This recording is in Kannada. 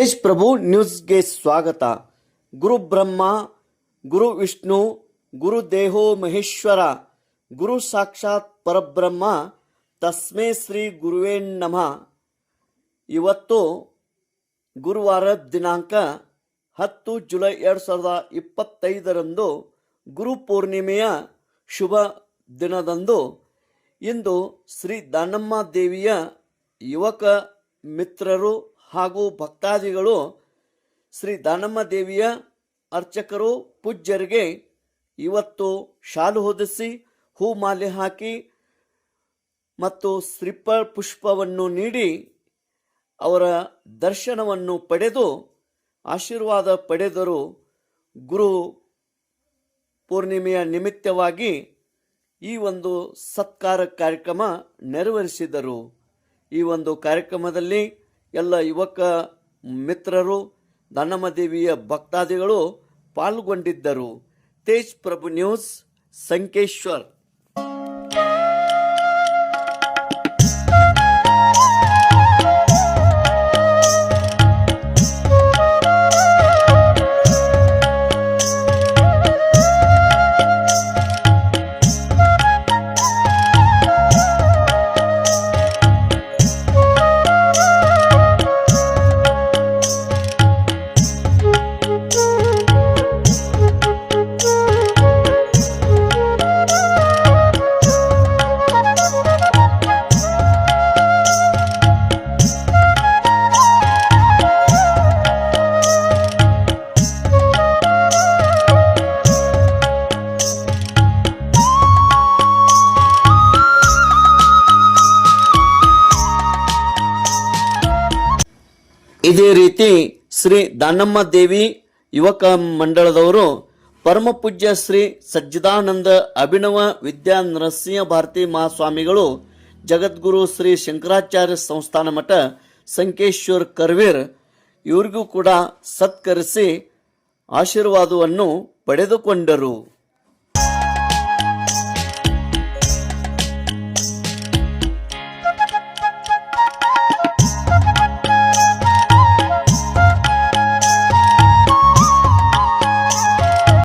ತೇಜ್ ಪ್ರಭು ನ್ಯೂಸ್ಗೆ ಸ್ವಾಗತ. ಗುರು ಬ್ರಹ್ಮ, ಗುರು ವಿಷ್ಣು, ಗುರು ದೇಹೋ ಮಹೇಶ್ವರ, ಗುರು ಸಾಕ್ಷಾತ್ ಪರಬ್ರಹ್ಮ, ತಸ್ಮೇ ಶ್ರೀ ಗುರುವೇ ನಮಃ. ಇವತ್ತು ಗುರುವಾರ ದಿನಾಂಕ ಹತ್ತು ಜುಲೈ ಎರಡು ಸಾವಿರದ ಇಪ್ಪತ್ತೈದರಂದು ಗುರು ಪೂರ್ಣಿಮೆಯ ಶುಭ ದಿನದಂದು ಇಂದು ಶ್ರೀ ದಾನಮ್ಮ ದೇವಿಯ ಯುವಕ ಮಿತ್ರರು ಹಾಗೂ ಭಕ್ತಾದಿಗಳು ಶ್ರೀ ದಾನಮ್ಮ ದೇವಿಯ ಅರ್ಚಕರು, ಪೂಜ್ಯರಿಗೆ ಇವತ್ತು ಶಾಲು ಹೊದಿಸಿ ಹೂ ಮಾಲೆ ಹಾಕಿ ಮತ್ತು ಶ್ರೀಪ ಪುಷ್ಪವನ್ನು ನೀಡಿ ಅವರ ದರ್ಶನವನ್ನು ಪಡೆದು ಆಶೀರ್ವಾದ ಪಡೆದರು. ಗುರು ಪೂರ್ಣಿಮೆಯ ನಿಮಿತ್ತವಾಗಿ ಈ ಒಂದು ಸತ್ಕಾರ ಕಾರ್ಯಕ್ರಮ ನೆರವೇರಿಸಿದರು. ಈ ಒಂದು ಕಾರ್ಯಕ್ರಮದಲ್ಲಿ ಎಲ್ಲ ಯುವಕ ಮಿತ್ರರು ದಾನಮ್ಮ ದೇವಿಯ ಭಕ್ತಾದಿಗಳು ಪಾಲ್ಗೊಂಡಿದ್ದರು. ತೇಜ್ ಪ್ರಭು ನ್ಯೂಸ್ ಸಂಕೇಶ್ವರ್. ಇದೇ ರೀತಿ ಶ್ರೀ ದಾನಮ್ಮ ದೇವಿ ಯುವಕ ಮಂಡಳದವರು ಪರಮ ಪೂಜ್ಯ ಶ್ರೀ ಸಜ್ಜಿದಾನಂದ ಅಭಿನವ ವಿದ್ಯಾ ನರಸಿಂಹ ಭಾರತಿ ಮಹಾಸ್ವಾಮಿಗಳು, ಜಗದ್ಗುರು ಶ್ರೀ ಶಂಕರಾಚಾರ್ಯ ಸಂಸ್ಥಾನ ಮಠ ಸಂಕೇಶ್ವರ್ ಕರ್ವೀರ್ ಇವರಿಗೂ ಕೂಡ ಸತ್ಕರಿಸಿ ಆಶೀರ್ವಾದವನ್ನು ಪಡೆದುಕೊಂಡರು.